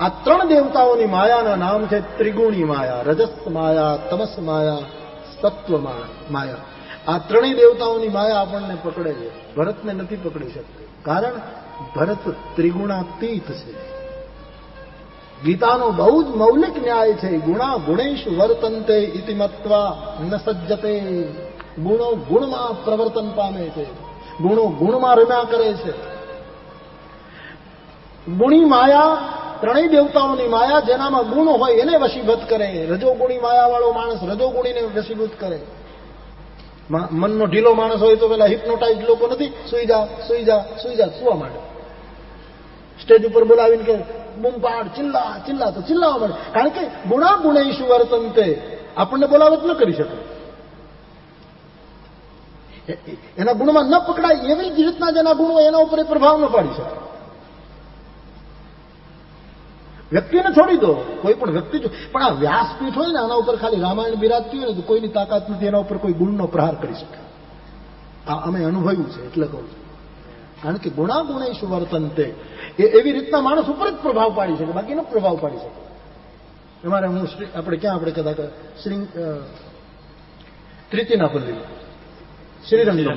આ ત્રણ દેવતાઓની માયાના નામ છે ત્રિગુણી માયા, રજસ માયા, તમસ માયા, સત્વ માયા. આ ત્રણેય દેવતાઓની માયા આપણને પકડે છે. ભરતને નથી પકડી શકતી. કારણ ભરત ત્રિગુણાતીત છે. ગીતાનો બહુ જ મૌલિક ન્યાય છે. ગુણા ગુણેશ વર્તનતે ઇતિ ન સજ્જતે. ગુણો ગુણમાં પ્રવર્તન પામે છે. ગુણો ગુણમાં રમ્યા કરે છે. ગુણી માયા ત્રણેય દેવતાઓની માયા જેનામાં ગુણ હોય એને વશીભૂત કરે. રજોગુણી માયાવાળો માણસ રજોગુણીને વશીભૂત કરે. મનનો ઢીલો માણસ હોય તો પેલા હિપ્નોટાઇઝ લોકો નથી, સુઈ જા સુઈ જા સુઈ જા, સુવા માંડે. સ્ટેજ ઉપર બોલાવીને કે બૂમ ચિલ્લા ચિલ્લા, તો ચિલ્લાવા માંડે. કારણ કે ગુણા ગુણેશુ વર્તનતે આપણને બોલાવત ન કરી શકે. એના ગુણમાં ન પકડાય એવી જ રીતના જેના ગુણ હોય એના ઉપર પ્રભાવ ન પાડી શકે. વ્યક્તિને છોડી દો. કોઈ પણ વ્યક્તિ પણ આ વ્યાસપીઠ હોય ને આના ઉપર ખાલી રામાયણ બિરાજતી હોય ને તો કોઈની તાકાત નથી એના ઉપર કોઈ ગુણનો પ્રહાર કરી શકે. આ અમે અનુભવ્યું છે એટલે કહું છું. કારણ કે ગુણા ગુણેશ વર્તનતે એ એવી રીતના માણસ ઉપર જ પ્રભાવ પાડી શકે બાકીનો પ્રભાવ પાડી શકે. અમારે હું આપણે ક્યાં આપણે કદાચ શ્રી અ, ત્રિતિના પલ્લીમાં શ્રીરંગમાં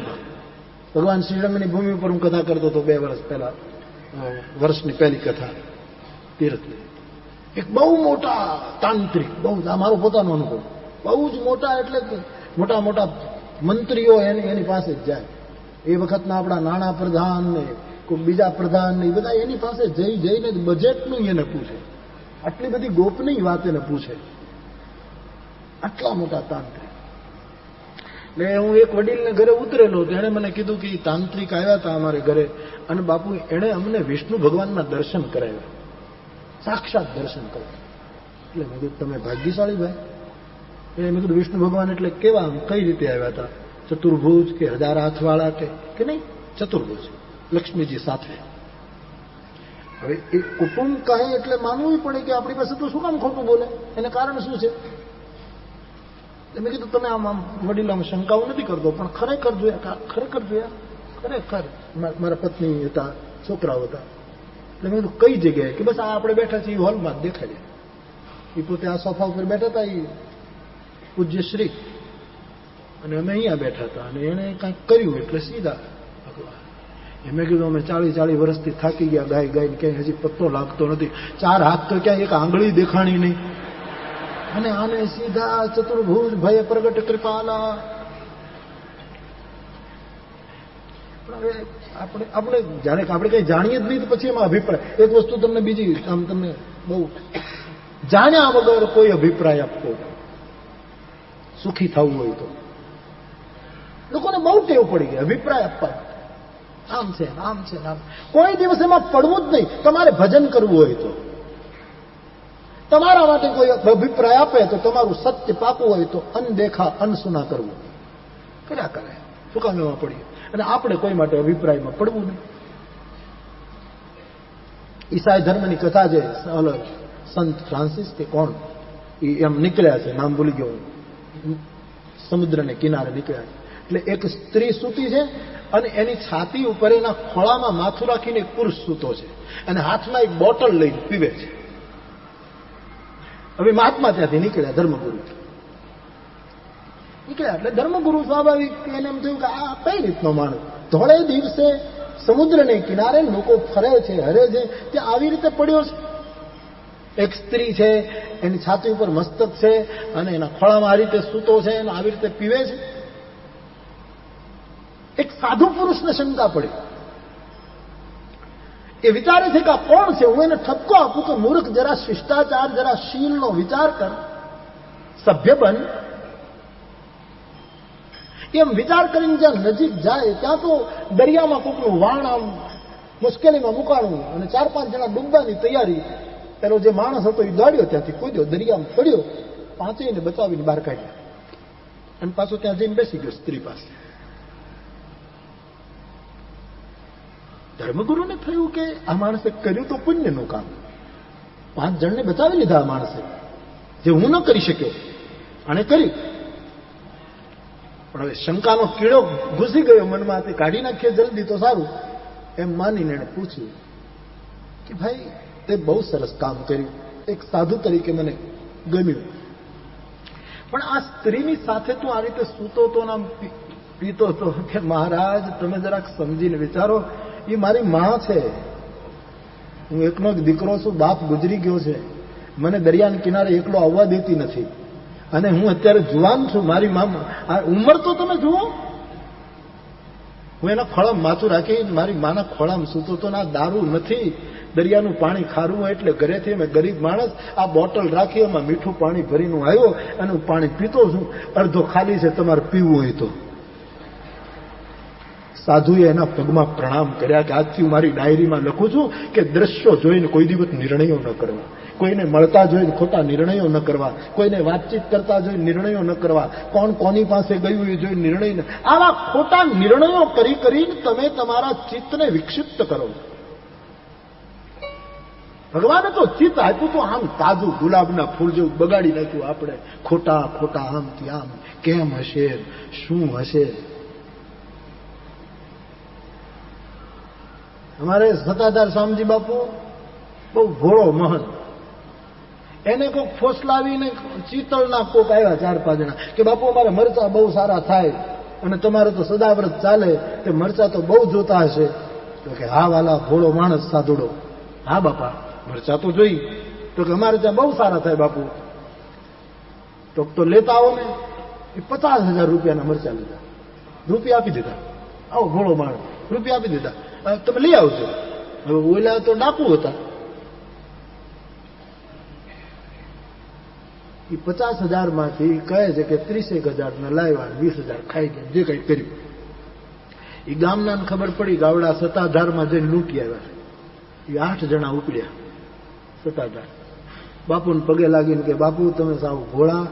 ભગવાન શ્રીરંગની ભૂમિ ઉપર હું કથા કરતો હતો બે વર્ષ પહેલા વર્ષની પહેલી કથા તીર્થની. એક બહુ મોટા તાંત્રિક, બહુ મારો પોતાનો અનુભવ. બહુ જ મોટા એટલે મોટા મોટા મંત્રીઓ એની એની પાસે જ જાય. એ વખતના આપણા નાણાં પ્રધાન ને, કોઈ બીજા પ્રધાન ને, એ બધા એની પાસે જઈ, જઈને બજેટનું એને પૂછે. આટલી બધી ગોપનીય વાત એને પૂછે. આટલા મોટા તાંત્રિક. એટલે હું એક વડીલને ઘરે ઉતરેલો હતો, એણે મને કીધું કે તાંત્રિક આવ્યા હતા અમારે ઘરે, અને બાપુ એણે અમને વિષ્ણુ ભગવાનના દર્શન કરાવ્યા. સાક્ષાત દર્શન કરો. એટલે મેં કીધું, તમે ભાગ્યશાળી ભાઈ. એટલે મેં કીધું, વિષ્ણુ ભગવાન એટલે કેવા, કઈ રીતે આવ્યા હતા? ચતુર્ભુજ કે હજાર હાથવાળા કે કે નહીં? ચતુર્ભુજ, લક્ષ્મીજી સાથે. હવે એ કુટુંબ કહે એટલે માનવું પડે કે આપણી પાસે તો શું કામ ખોટું બોલે? એને કારણ શું છે? મેં કીધું, તમે આમ આમ વડીલામાં શંકાઓ નથી કરતો, પણ ખરેખર જોયા ખરેખર જોયા, ખરેખર. મારા પત્ની હતા, છોકરાઓ હતા. એટલે મેં કીધું, કઈ જગ્યાએ? કે બસ આ આપણે બેઠા છીએ હોલમાં જ દેખાડ્યા એ પોતે આ સોફા ઉપર બેઠા હતા એ પૂજ્ય શ્રી. અને અમે અહીંયા બેઠા હતા, અને એણે કાંઈક કર્યું, એટલે સીધા ભગવાન. એ મેં કીધું, અમે ચાલીસ ચાલીસ વર્ષથી થાકી ગયા, ગાય ગાય ક્યાંય હજી પત્તો લાગતો નથી. ચાર હાથ તો ક્યાંય એક આંગળી દેખાણી નહીં. અને આને સીધા ચતુર્ભુજ ભય પ્રગટ કૃપાલા પણ આપણે આપણે જાણે આપણે કઈ જાણીએ જ નહીં તો પછી એમાં અભિપ્રાય. એક વસ્તુ તમને બીજી આમ તમને બહુ જાણ્યા વગર કોઈ અભિપ્રાય આપતો સુખી થવું હોય તો. લોકોને બહુ ટેવ પડી ગઈ, અભિપ્રાય આપવા. આમ છે આમ છે, આમ. કોઈ દિવસ એમાં પડવું જ નહીં. તમારે ભજન કરવું હોય તો. તમારા માટે કોઈ અભિપ્રાય આપે તો તમારું સત્ય પાકું હોય તો અનદેખા અનસુના કરવું. કર્યા કરે. શું કામ એમાં પડીએ અને આપણે કોઈ માટે અભિપ્રાયમાં પડવું નહીં. ઈસાઈ ધર્મની કથા જે સંત ફ્રાન્સિસ કે કોણ એમ નીકળ્યા છે, નામ ભૂલી ગયો સમુદ્રને કિનારે નીકળ્યા છે. એટલે એક સ્ત્રી સૂતી છે અને એની છાતી ઉપર એના ખોળામાં માથું રાખીને પુરુષ સૂતો છે અને હાથમાં એક બોટલ લઈને પીવે છે. હવે મહાત્મા ત્યાંથી નીકળ્યા ધર્મગુરુ. નીકળ્યા એટલે ધર્મગુરુ સ્વાભાવિક એને એમ થયું કે આ કઈ રીતનો માણસ? ધોળે દિવસે સમુદ્રને કિનારે લોકો ફરે છે, હરે છે તે આવી રીતે પડ્યો છે. એક સ્ત્રી છે, એની છાતી ઉપર મસ્તક છે અને એના ખોળામાં આ રીતે સૂતો છે અને આવી રીતે પીવે છે. એક સાધુ પુરુષને શંકા પડી. એ વિચારે છે કે આ કોણ છે? હું એને ઠપકો આપું કે મૂર્ખ જરા શિષ્ટાચાર, જરા શીલનો વિચાર કર. સભ્ય બન એમ વિચાર કરીને જ્યાં નજીક જાય, ત્યાં તો દરિયામાં કોકનું વાણ આમ મુશ્કેલીમાં મુકાણું અને ચાર પાંચ જણા ડૂબવાની તૈયારી પેલો જે માણસ હતો એ દોડ્યો ત્યાંથી, કૂદ્યો, દરિયામાં પડ્યો, પાંચેયને બચાવીને બહાર કાઢ્યા. અને પાછો ત્યાં જઈને બેસી ગયો સ્ત્રી પાસે. ધર્મગુરુને થયું કે આ માણસે કર્યું તો પુણ્યનું કામ. પાંચ જણને બચાવી લીધા આ માણસે. જે હું ન કરી શક્યો, આને કર્યું પણ હવે શંકાનો કીડો ઘૂસી ગયો મનમાં તે કાઢી નાખીએ જલ્દી તો સારું. એમ માનીને એણે પૂછ્યું કે ભાઈ, તે બહુ સરસ કામ કર્યું. એક સાધુ તરીકે મને ગમ્યું. પણ આ સ્ત્રીની સાથે તું આ રીતે સૂતો તો નામ પીતો હતો કે મહારાજ, તમે જરાક સમજીને વિચારો, એ મારી મા છે. હું એકનો જ દીકરો છું, બાપ ગુજરી ગયો છે. મને દરિયાના કિનારે એકલો આવવા દેતી નથી. અને હું અત્યારે જુવાન છું, મારી મામા આ ઉંમર તો તમે જુઓ. હું એના ખોળામ માથું રાખી મારી માના ખોળામાં સૂતો તો ના, દારૂ નથી. દરિયાનું પાણી ખારું હોય એટલે ઘરેથી મેં ગરીબ માણસ આ બોટલ રાખી એમાં મીઠું પાણી ભરીને આવ્યો અને હું પાણી પીતો છું. અડધો ખાલી છે, તમારે પીવું હોય તો. સાધુએ એના પગમાં પ્રણામ કર્યા કે આજથી હું મારી ડાયરીમાં લખું છું કે દ્રશ્યો જોઈને કોઈ દિવસ નિર્ણયો ન કરવા. કોઈને મળતા જોઈને ખોટા નિર્ણયો ન કરવા, કોઈને વાતચીત કરતા જોઈ નિર્ણયો ન કરવા. કોણ કોની પાસે ગયું એ જોઈ નિર્ણય ન આવા ખોટા નિર્ણયો કરી કરીને તમે તમારા ચિત્તને વિક્ષિપ્ત કરો. ભગવાને તો ચિત્ત આપ્યું તો આમ તાજું ગુલાબના ફૂલ જેવું બગાડી નાખ્યું આપણે. ખોટા ખોટા આમ ત્યાં કેમ હશે? શું હશે? અમારે સત્તાધાર સ્વામજી બાપુ બહુ ભોળો મહંત. એને કોઈક ફોસલાવીને ચિતળના કોક આવ્યા ચાર પાંચ જણા કે બાપુ, અમારે મરચા બહુ સારા થાય અને તમારે તો સદાવ્રત ચાલે તે મરચા તો બહુ જોતા હશે. તો કે હા વાલા, ભોળો માણસ સાધુડો. હા બાપા, મરચા તો જોઈ. તો કે અમારે ત્યાં બહુ સારા થાય બાપુ. તો તો લેતા આવો ને. એ પચાસ હજાર રૂપિયાના મરચા લીધા. રૂપિયા આપી દીધા. આવો ભોળો માણસ, રૂપિયા આપી દીધા. તમે લઈ આવજો. હવે ઓલા તો ડાકુ હતા. એ પચાસ હજારમાંથી કહે છે કે ત્રીસેક હજારના લાવ્યા, વીસ હજાર ખાઈ ગયા, જે કંઈ કર્યું. એ ગામના ખબર પડી ગાવડા સત્તાધારમાં જઈને લૂંટી આવ્યા એ આઠ જણા ઉપડ્યા સત્તાધાર. બાપુને પગે લાગીને કે, બાપુ, તમે સાવ ઘોડા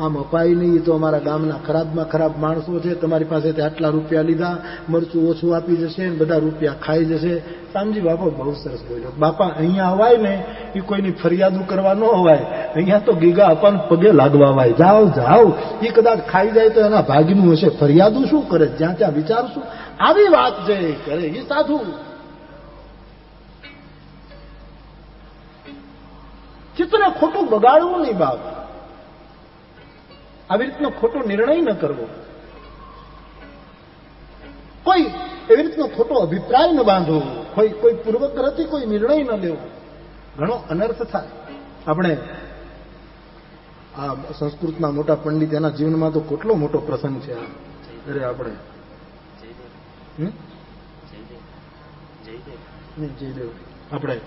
આમ અપાય નહીં, તો અમારા ગામના ખરાબમાં ખરાબ માણસો છે, તમારી પાસેથી આટલા રૂપિયા લીધા, મરચું ઓછું આપી જશે ને બધા રૂપિયા ખાઈ જશે. સામજી, બાપા, બહુ સરસ બોલ્યો. બાપા, અહીંયા અવાય ને, એ કોઈની ફરિયાદો કરવા ન અવાય. અહીંયા તો ગીગા અપાન પગે લાગવા અવાય જાઓ જાઓ. એ કદાચ ખાઈ જાય તો એના ભાગનું હશે. ફરિયાદો શું કરે? જ્યાં ત્યાં વિચારશું. આવી વાત છે કરે. એ સાધુ. ચિત્તને ખોટું બગાડવું નહીં, બાપ. આવી રીતનો ખોટો નિર્ણય ન કરવો. કોઈ એવી રીતનો ખોટો અભિપ્રાય ન બાંધવો. કોઈ કોઈ પૂર્વગ્રહથી કોઈ નિર્ણય ન લેવો. ઘણો અનર્થ થાય. આપણે આ સંસ્કૃતના મોટા પંડિત એના જીવનમાં તો કેટલો મોટો પ્રસંગ છે અરે આપણે. જયદેવ. આપણે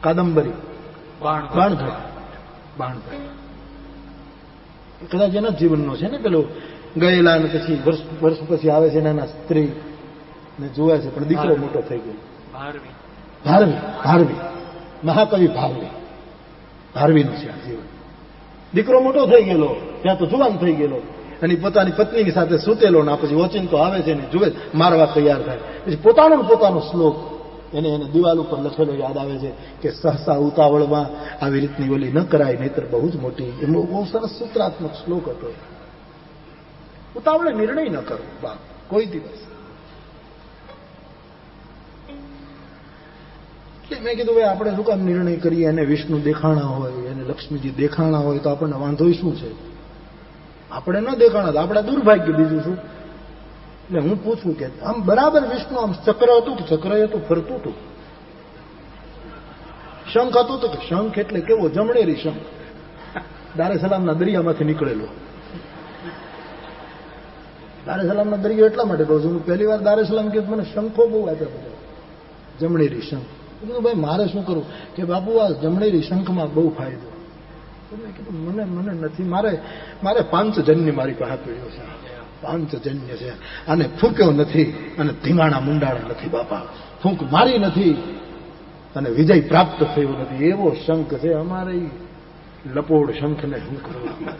કાદંબરી. બાણભાઈ બાણભટ્ટ કદાચ એના જીવનનો છે ને પેલો ગયેલા અને પછી વર્ષ વર્ષ પછી આવે છે એના સ્ત્રી ને જોવે છે પણ દીકરો મોટો થઈ ગયો. ભારવી ભારવી મહાકવિ ભારવી ભારવીનું છે આ જીવન. દીકરો મોટો થઈ ગયેલો ત્યાં તો જુવાન થઈ ગયેલો. અને પોતાની પત્નીની સાથે સૂતેલો ને પછી ઓચિંતો આવે છે ને જુએ મારવા તૈયાર થાય. પછી પોતાનો પોતાનો શ્લોક. એને એને દિવાલ ઉપર લખેલો યાદ આવે છે કે સહસા ઉતાવળમાં આવી રીતની ઓલી ન કરાય, નહીતર બહુ જ મોટી, એમનો બહુ સરસ સૂત્રાત્મક શ્લોક હતો ઉતાવળે નિર્ણય ન કરો, બાપ, કોઈ દિવસ. મેં કીધું, ભાઈ, આપણે શું કામ નિર્ણય કરીએ? એને વિષ્ણુ દેખાણા હોય, એને લક્ષ્મીજી દેખાણા હોય, તો આપણને વાંધો શું છે? આપણે ન દેખાણા, તો આપણે દુર્ભાગ્ય બીજું શું? એટલે હું પૂછું કે આમ બરાબર વિષ્ણુ, આમ ચક્ર હતું કે ચક્ર હતું ફરતું હતું શંખ હતું તો કે શંખ એટલે કેવો જમણેરી શંખ. દારે સલામના દરિયામાંથી નીકળેલો. દારે સલામના દરિયો એટલા માટે કહું છું, હું પહેલી વાર દારે સલામ કીધું મને શંખો બહુ આપ્યા બધા જમણેરી શંખ. કીધું, ભાઈ, મારે શું કરવું? કે બાપુ, આ જમણેરી શંખમાં બહુ ફાયદો. મેં કીધું, મને મને નથી, મારે મારે પાંચજન્ય મારી પાસે પીડ્યો છે. પાંચજન્ય છે. અને ફૂક્યો નથી અને ધીમાણા મુંડાણા નથી, બાપા. ફૂંક મારી નથી અને વિજય પ્રાપ્ત થયો નથી. એવો શંખ છે અમારે લપોડ શંખને શું કરવા?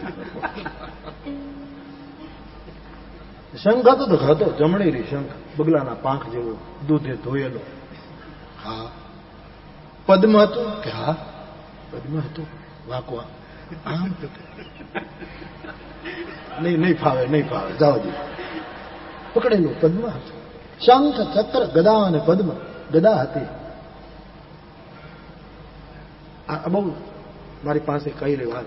શંખ હતો તો હતો, જમણીરી શંખ, બગલાના પાંખ જેવો દૂધે ધોયેલો. હા. પદ્મ હતો? કે હા. પદ્મ હતું. વાંકવા આમ. નહીં નહીં ફાવે નહીં ફાવે. જાઓ જી. પકડેલું પદ્મ હતું. શંખ, ચક્ર, ગદા અને પદ્મ. ગદા હતી. આ બહુ મારી પાસે કહી વાત.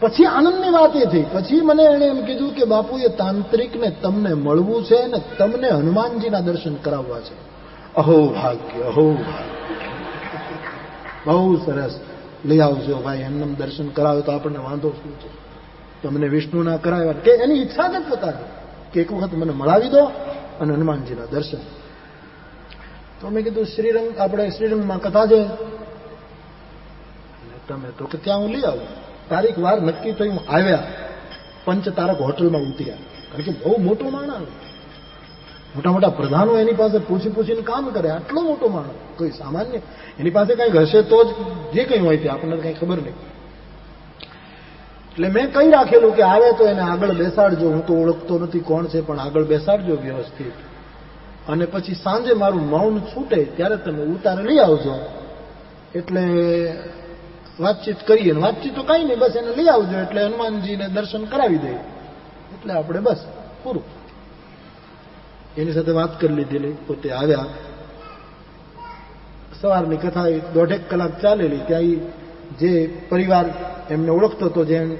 પછી આનંદની વાત એ થઈ. પછી મને એણે એમ કીધું કે બાપુ એ તાંત્રિકને તમને મળવું છે ને તમને હનુમાનજીના દર્શન કરાવવા છે. અહો ભાગ્ય અહો ભાગ્ય. બહુ સરસ. લઈ આવજો ભાઈ એમને દર્શન કરાવે તો આપણને વાંધો શું છે? તમને વિષ્ણુના કરાવ્યા કે એની ઈચ્છા જ પોતાની. કે એક વખત મને મળાવી દો અને હનુમાનજીના દર્શન. તો મેં કીધું, શ્રીરંગ, આપણે શ્રીરંગમાં કથા છે. તમે તો કે ત્યાં હું લઈ આવું. તારીખ વાર નક્કી થઈ હું આવ્યા. પંચ તારક હોટલમાં ઉતર્યા. કારણ કે બહુ મોટો માણસ. મોટા મોટા પ્રધાનો એની પાસે પૂછી પૂછીને કામ કરે. આટલો મોટો માણસ. કોઈ સામાન્ય. એની પાસે કંઈક હશે તો જ જે કંઈ હોય તે. આપણને કંઈ ખબર નહીં. એટલે મેં કહી રાખેલું કે આવે તો એને આગળ બેસાડજો. હું તો ઓળખતો નથી કોણ છે, પણ આગળ બેસાડજો વ્યવસ્થિત. અને પછી સાંજે મારું મૌન છૂટે ત્યારે તમે ઉતારે લઈ આવજો. એટલે વાતચીત કરીએ. વાતચીત તો કાંઈ નહીં, બસ એને લઈ આવજો. એટલે હનુમાનજીને દર્શન કરાવી દઈએ એટલે આપણે બસ પૂરું. એની સાથે વાત કરી લીધેલી, પોતે આવ્યા. સવારની કથા દોઢેક કલાક ચાલેલી. ત્યાં જે પરિવાર એમને ઓળખતો હતો જેમ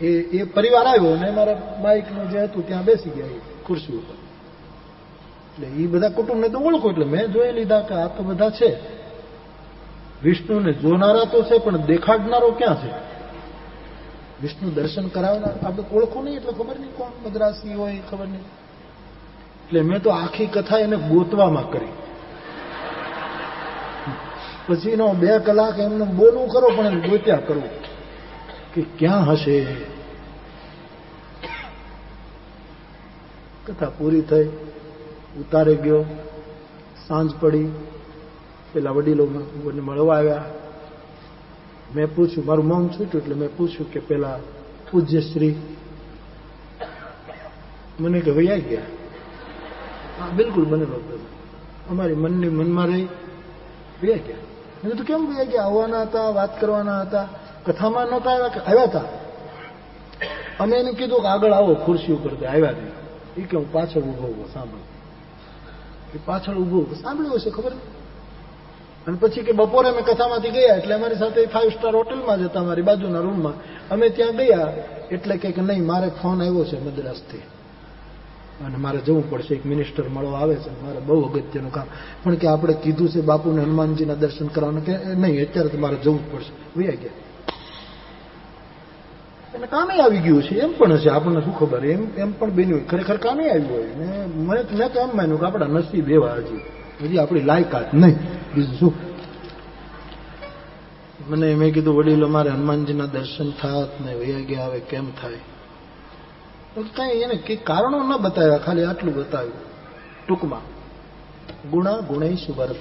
એ એ પરિવાર આવ્યો અને મારા બાઇકનું જે હતું ત્યાં બેસી ગયા ખુરશી ઉપર. એટલે એ બધા કુટુંબને તો ઓળખો એટલે મેં જોઈ લીધા કે આ તો બધા છે. વિષ્ણુને જોનારા તો છે પણ દેખાડનારો ક્યાં છે? વિષ્ણુ દર્શન કરાવનાર આપણે ઓળખો નહીં એટલે ખબર નહીં કોણ મદ્રાસી હોય એ ખબર નહીં. એટલે મેં તો આખી કથા એને ગોતવામાં કરી. પછી એનો બે કલાક એમને બોલવું કરો પણ એને ગોત્યા કરવું કે ક્યાં હશે કથા પૂરી થઈ ઉતારે ગયો સાંજ પડી પેલા વડીલો મને મળવા આવ્યા. મેં પૂછ્યું મારું મૌન છૂટ્યું એટલે મેં પૂછ્યું કે પેલા પૂજ્ય શ્રી મને કે વૈયા ગયા. હા બિલકુલ મને નહોતું અમારી મનની મનમાં રહી વૈયા ગયા. મેં કીધું કેમ વૈયા ગયા? આવવાના હતા વાત કરવાના હતા. કથામાં નહોતા આવ્યા આવ્યા હતા અમે એને કીધું કે આગળ આવો, ખુરશી ઉપર આવ્યા નહીં એ કે હું પાછળ ઊભો ઊભો સાંભળું. એ પાછળ ઊભો સાંભળ્યું હશે ખબર? અને પછી કે બપોરે અમે કથામાંથી ગયા, એટલે અમારી સાથે ફાઇવ સ્ટાર હોટલમાં જ હતા મારી બાજુના રૂમમાં અમે ત્યાં ગયા, એટલે કે નહીં, મારે ફોન આવ્યો છે મદ્રાસથી. અને મારે જવું પડશે, એક મિનિસ્ટર મળવા આવે છે, મારે બહુ અગત્યનું કામ. પણ કે આપણે કીધું છે બાપુને હનુમાનજીના દર્શન કરવાનું કે નહીં, અત્યારે તો મારે જવું જ પડશે. વૈયા ગયા. એને કામે આવી ગયું છે એમ પણ હશે આપણને શું ખબર એમ એમ પણ બન્યું ખરેખર કામે આવ્યું હોય. ને મને મેં તો એમ માન્યું કે આપણા નસીબ એવા હજી. હજી આપણી લાયકાત નહીં. બીજું શું? મને મેં કીધું વડીલો મારે હનુમાનજીના દર્શન થાત ને વૈયા ગયા આવે કેમ થાય? કઈ એને કઈ કારણો ન બતાવ્યા ખાલી આટલું બતાવ્યું. ટૂંકમાં. ગુણા ગુણે વર્ત